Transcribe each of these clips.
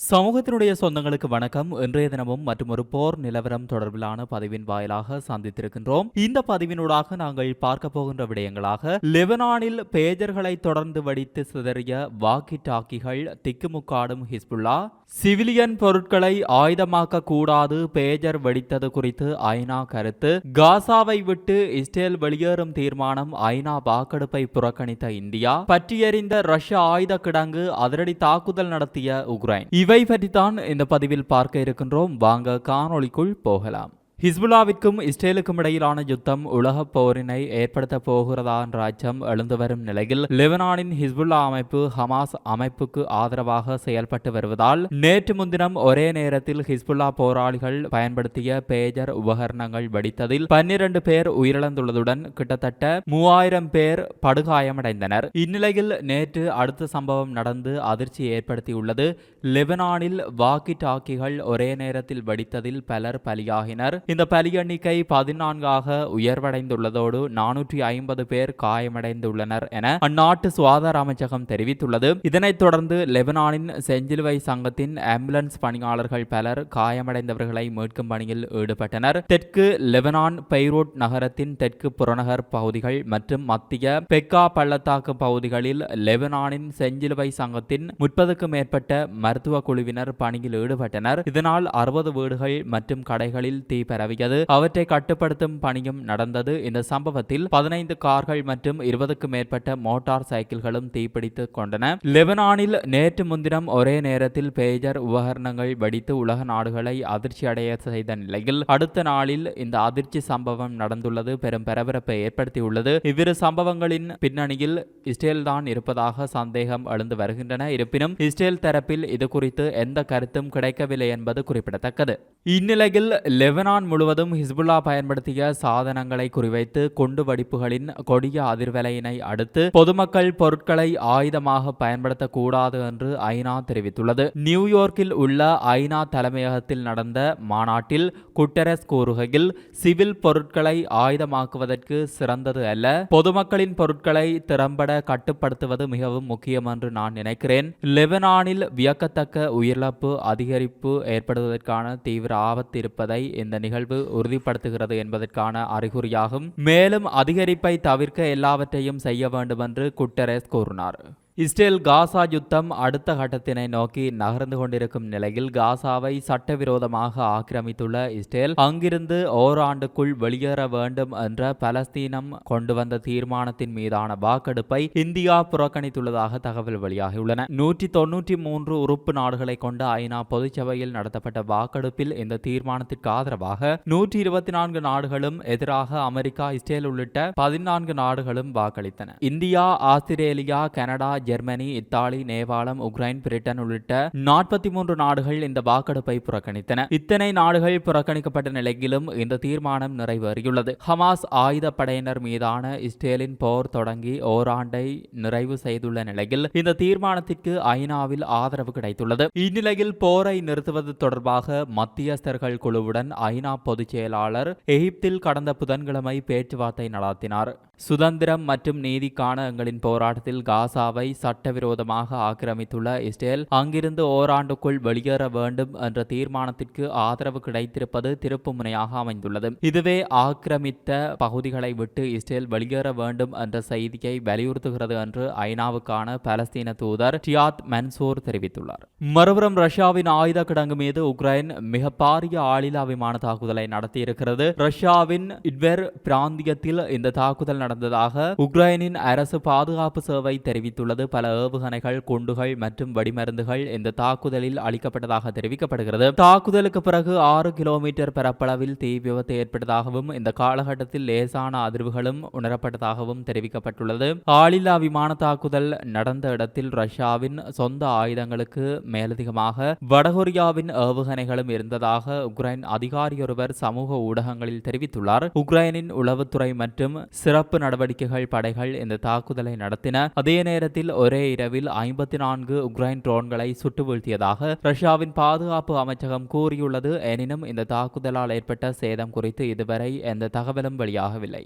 சமூகத்தினுடைய சொந்தங்களுக்கு வணக்கம். இன்றைய தினமும் மற்றும் ஒரு போர் நிலவரம் தொடர்பிலான பதிவின் வாயிலாக சந்தித்திருக்கின்றோம். இந்த பதிவினூடாக நாங்கள் பார்க்க போகின்ற விடயங்களாக லெபனானில் பேஜர்களை தொடர்ந்து வடித்து சிதறிய வாக்கி டாக்கிகள் திக்குமுக்காடும் ஹிஸ்புல்லா சிவிலியன் பொருட்களை ஆயுதமாக்க கூடாது பேஜர் வெடித்தது குறித்து ஐநா கருத்து காசாவை விட்டு இஸ்ரேல் வெளியேறும் தீர்மானம் ஐநா வாக்கெடுப்பை புறக்கணித்த இந்தியா பற்றியறிந்த ரஷ்ய ஆயுத கிடங்கு அதிரடி தாக்குதல் நடத்திய உக்ரைன். இவை பற்றித்தான் இந்த பதிவில் பார்க்க இருக்கின்றோம். வாங்க காணொளிக்குள் போகலாம். ஹிஸ்புல்லாவிற்கும் இஸ்ரேலுக்கும் இடையிலான யுத்தம் உலகப் போரினை ஏற்படுத்த போகிறதா என்ற அச்சம் எழுந்து வரும் நிலையில் லெபனானின் ஹிஸ்புல்லா அமைப்பு ஹமாஸ் அமைப்புக்கு ஆதரவாக செயல்பட்டு வருவதால் நேற்று முன்தினம் ஒரே நேரத்தில் ஹிஸ்புல்லா போராளிகள் பயன்படுத்திய பேஜர் உபகரணங்கள் வெடித்ததில் பன்னிரண்டு பேர் உயிரிழந்துள்ளதுடன் கிட்டத்தட்ட மூவாயிரம் பேர் படுகாயமடைந்தனர். இந்நிலையில் நேற்று அடுத்த சம்பவம் நடந்து அதிர்ச்சி ஏற்படுத்தியுள்ளது. லெபனானில் வாக்கி டாக்கிகள் ஒரே நேரத்தில் வெடித்ததில் பலர் பலியாகினர். இந்த பலி எண்ணிக்கை பதினான்காக உயர்வடைந்துள்ளதோடு நானூற்றி ஐம்பது பேர் காயமடைந்துள்ளனர் என அந்நாட்டு சுகாதார அமைச்சகம் தெரிவித்துள்ளது. இதனைத் தொடர்ந்து லெபனானின் செஞ்சிலுவை சங்கத்தின் ஆம்புலன்ஸ் பணியாளர்கள் பலர் காயமடைந்தவர்களை மீட்கும் பணியில் ஈடுபட்டனர். தெற்கு லெபனான் பெய்ரோட் நகரத்தின் தெற்கு புறநகர் பகுதிகள் மற்றும் மத்திய பெக்கா பள்ளத்தாக்கு பகுதிகளில் லெபனானின் செஞ்சிலுவை சங்கத்தின் முப்பதுக்கும் மேற்பட்ட மருத்துவ குழுவினர் பணியில் ஈடுபட்டனர். இதனால் அறுபது வீடுகள் மற்றும் கடைகளில் தீ பரவியது. அவற்றை கட்டுப்படுத்தும் பணியும் நடந்தது. இந்த சம்பவத்தில் பதினைந்து கார்கள் மற்றும் இருபதுக்கும் மேற்பட்ட மோட்டார் சைக்கிள்களும் தீப்பிடித்து கொண்டன. லெபனானில் நேற்று முன்தினம் ஒரே நேரத்தில் பேஜர் உபகரணங்கள் வெடித்து உலக நாடுகளை அதிர்ச்சி அடைய செய்த நிலையில் அடுத்த நாளில் இந்த அதிர்ச்சி சம்பவம் நடந்துள்ளது. பெரும் பரபரப்பை ஏற்படுத்தியுள்ளது. இவ்விரு சம்பவங்களின் பின்னணியில் இஸ்ரேல் தான் இருப்பதாக சந்தேகம் எழுந்து வருகின்றன. இருப்பினும் இஸ்ரேல் தரப்பில் இது குறித்து எந்த கருத்தும் கிடைக்கவில்லை என்பது குறிப்பிடத்தக்கது. இந்நிலையில் லெபனான் முழுவதும் ஹிஸ்புல்லா பயன்படுத்திய சாதனங்களை குறிவைத்து குண்டு வெடிப்புகளின் கொடிய அதிர்வலையினை அடுத்து பொதுமக்கள் பொருட்களை ஆயுதமாக பயன்படுத்தக்கூடாது என்று ஐநா தெரிவித்துள்ளது. நியூயார்க்கில் உள்ள ஐநா தலைமையகத்தில் நடந்த மாநாட்டில் குட்டரஸ் கூறுகையில் சிவில் பொருட்களை ஆயுதமாக்குவதற்கு சிறந்தது அல்ல. பொதுமக்களின் பொருட்களை திறம்பட கட்டுப்படுத்துவது மிகவும் முக்கியம் என்று நான் நினைக்கிறேன். லெபனானில் வியக்கத்தக்க உயிரிழப்பு அதிகரிப்பு ஏற்படுவதற்கான தீவிர ஆபத்து இருப்பதை இந்த நிகழ்வு உறுதிப்படுத்துகிறது என்பதற்கான அறிகுறியாகும். மேலும் அதிகரிப்பை தவிர்க்க எல்லாவற்றையும் செய்ய வேண்டும் என்று குட்டரேஸ் கூறினார். இஸ்ரேல் காசா யுத்தம் அடுத்த கட்டத்தினை நோக்கி நகர்ந்து கொண்டிருக்கும் நிலையில் காசாவை சட்டவிரோதமாக ஆக்கிரமித்துள்ள இஸ்ரேல் அங்கிருந்து ஓராண்டுக்குள் வெளியேற வேண்டும் என்ற பலஸ்தீனம் கொண்டு வந்த தீர்மானத்தின் மீதான வாக்கெடுப்பை இந்தியா புறக்கணித்துள்ளதாக தகவல் வெளியாகியுள்ளன. நூற்றி தொன்னூற்றி மூன்று உறுப்பு நாடுகளை கொண்ட ஐநா பொதுச்சபையில் நடத்தப்பட்ட வாக்கெடுப்பில் இந்த தீர்மானத்திற்கு ஆதரவாக நூற்றி இருபத்தி நான்கு நாடுகளும் எதிராக அமெரிக்கா இஸ்ரேல் உள்ளிட்ட பதினான்கு நாடுகளும் வாக்களித்தன. India Australia Canada Germany Italy நேபாளம் உக்ரைன் பிரிட்டன் உள்ளிட்ட நாற்பத்தி மூன்று நாடுகள் இந்த வாக்கெடுப்பை புறக்கணித்தன. இத்தனை நாடுகள் புறக்கணிக்கப்பட்ட நிலையிலும் இந்த தீர்மானம் நிறைவேறியுள்ளது. ஹமாஸ் ஆயுத படையினர் மீதான இஸ்ரேலின் போர் தொடங்கி ஓராண்டை நிறைவு செய்துள்ள நிலையில் இந்த தீர்மானத்திற்கு ஐநாவில் ஆதரவு கிடைத்துள்ளது. இந்நிலையில் போரை நிறுத்துவது தொடர்பாக மத்தியஸ்தர்கள் குழுவுடன் ஐநா பொதுச் செயலாளர் எகிப்தில் கடந்த புதன்கிழமை பேச்சுவார்த்தை நடத்தினார். சுதந்திரம் மற்றும் நீதிக்கான எங்களின் போராட்டத்தில் காசாவை சட்டவிரோதமாக ஆக்கிரமித்துள்ள இஸ்ரேல் அங்கிருந்து ஓராண்டுக்குள் வெளியேற வேண்டும் என்ற தீர்மானத்திற்கு ஆதரவு கிடைத்திருப்பது திருப்பு முனையாக அமைந்துள்ளது. இதுவே ஆக்கிரமித்த பகுதிகளை விட்டு இஸ்ரேல் வெளியேற வேண்டும் என்ற செய்தியை வலியுறுத்துகிறது என்று ஐநாவுக்கான பலஸ்தீன தூதர் டியாத் மன்சூர் தெரிவித்துள்ளார். மறுபுறம் ரஷ்யாவின் ஆயுத கிடங்கு மீது உக்ரைன் மிக பாரிய ஆளில்லா விமான தாக்குதலை நடத்தியிருக்கிறது. ரஷ்யாவின் இட்வெர் பிராந்தியத்தில் இந்த தாக்குதல் நடந்ததாக உக்ரைனின் அரசு பாதுகாப்பு சேவை தெரிவித்துள்ளது. பல ஏவுகணைகள் குண்டுகள் மற்றும் வெடிமருந்துகள் இந்த தாக்குதலில் அளிக்கப்பட்டதாக தெரிவிக்கப்படுகிறது. தாக்குதலுக்கு பிறகு ஆறு கிலோமீட்டர் பரப்பளவில் தீ விபத்து ஏற்பட்டதாகவும் இந்த காலகட்டத்தில் லேசான அதிர்வுகளும் உணரப்பட்டதாகவும் தெரிவிக்கப்பட்டுள்ளது. ஆளில்லா விமான தாக்குதல் நடந்த இடத்தில் ரஷ்யாவின் சொந்த ஆயுதங்களுக்கு மேலதிகமாக வடகொரியாவின் ஏவுகணைகளும் இருந்ததாக உக்ரைன் அதிகாரியொருவர் சமூக ஊடகங்களில் தெரிவித்துள்ளார். உக்ரைனின் உளவுத்துறை மற்றும் சிறப்பு நடவடிக்கைகள் படைகள் இந்த தாக்குதலை நடத்தின. அதே நேரத்தில் ஒரே இரவில் ஐம்பத்தி நான்கு உக்ரைன் ட்ரோன்களை சுட்டு வீழ்த்தியதாக ரஷ்யாவின் பாதுகாப்பு அமைச்சகம் கூறியுள்ளது. எனினும் இந்த தாக்குதலால் ஏற்பட்ட சேதம் குறித்து இதுவரை எந்த தகவலும் வெளியாகவில்லை.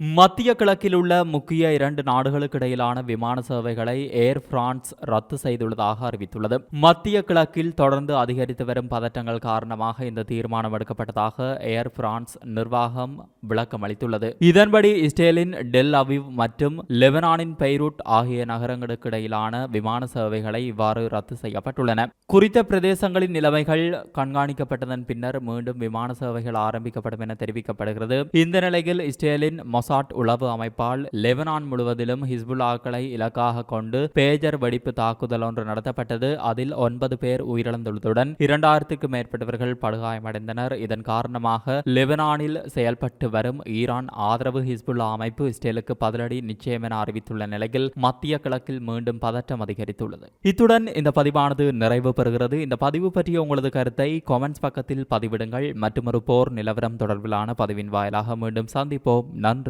மத்திய கிழக்கில் உள்ள முக்கிய இரண்டு நாடுகளுக்கு இடையிலான விமான சேவைகளை ஏர் பிரான்ஸ் ரத்து செய்துள்ளதாக அறிவித்துள்ளது. மத்திய கிழக்கில் தொடர்ந்து அதிகரித்து வரும் பதட்டங்கள் காரணமாக இந்த தீர்மானம் எடுக்கப்பட்டதாக ஏர் பிரான்ஸ் நிர்வாகம் விளக்கம் அளித்துள்ளது. இதன்படி இஸ்ரேலின் டெல் அவிவ் மற்றும் லெபனானின் பெய்ரூட் ஆகிய நகரங்களுக்கு இடையிலான விமான சேவைகளை இவ்வாறு ரத்து செய்யப்பட்டுள்ளன. குறித்த பிரதேசங்களின் நிலைமைகள் கண்காணிக்கப்பட்டதன் பின்னர் மீண்டும் விமான சேவைகள் ஆரம்பிக்கப்படும் என தெரிவிக்கப்படுகிறது. இந்த நிலையில் இஸ்ரேலின் மொசாட் உளவு அமைப்பால் லெபனான் முழுவதிலும் ஹிஸ்புல்லாக்களை இலக்காக கொண்டு பேஜர் வெடிப்பு தாக்குதல் ஒன்று நடத்தப்பட்டது. அதில் ஒன்பது பேர் உயிரிழந்துள்ளதுடன் இரண்டாயிரத்துக்கும் மேற்பட்டவர்கள் படுகாயமடைந்தனர். இதன் காரணமாக லெபனானில் செயல்பட்டு வரும் ஈரான் ஆதரவு ஹிஸ்புல்லா அமைப்பு இஸ்ரேலுக்கு பதிலடி நிச்சயம் என அறிவித்துள்ள நிலையில் மத்திய கிழக்கில் மீண்டும் பதற்றம் அதிகரித்துள்ளது. இத்துடன் இந்த பதிவானது நிறைவு பெறுகிறது. இந்த பதிவு பற்றிய உங்களது கருத்தை காமெண்ட்ஸ் பக்கத்தில் பதிவிடுங்கள். மற்றொரு போர் நிலவரம் தொடர்பிலான பதிவின் வாயிலாக மீண்டும் சந்திப்போம். நன்றி.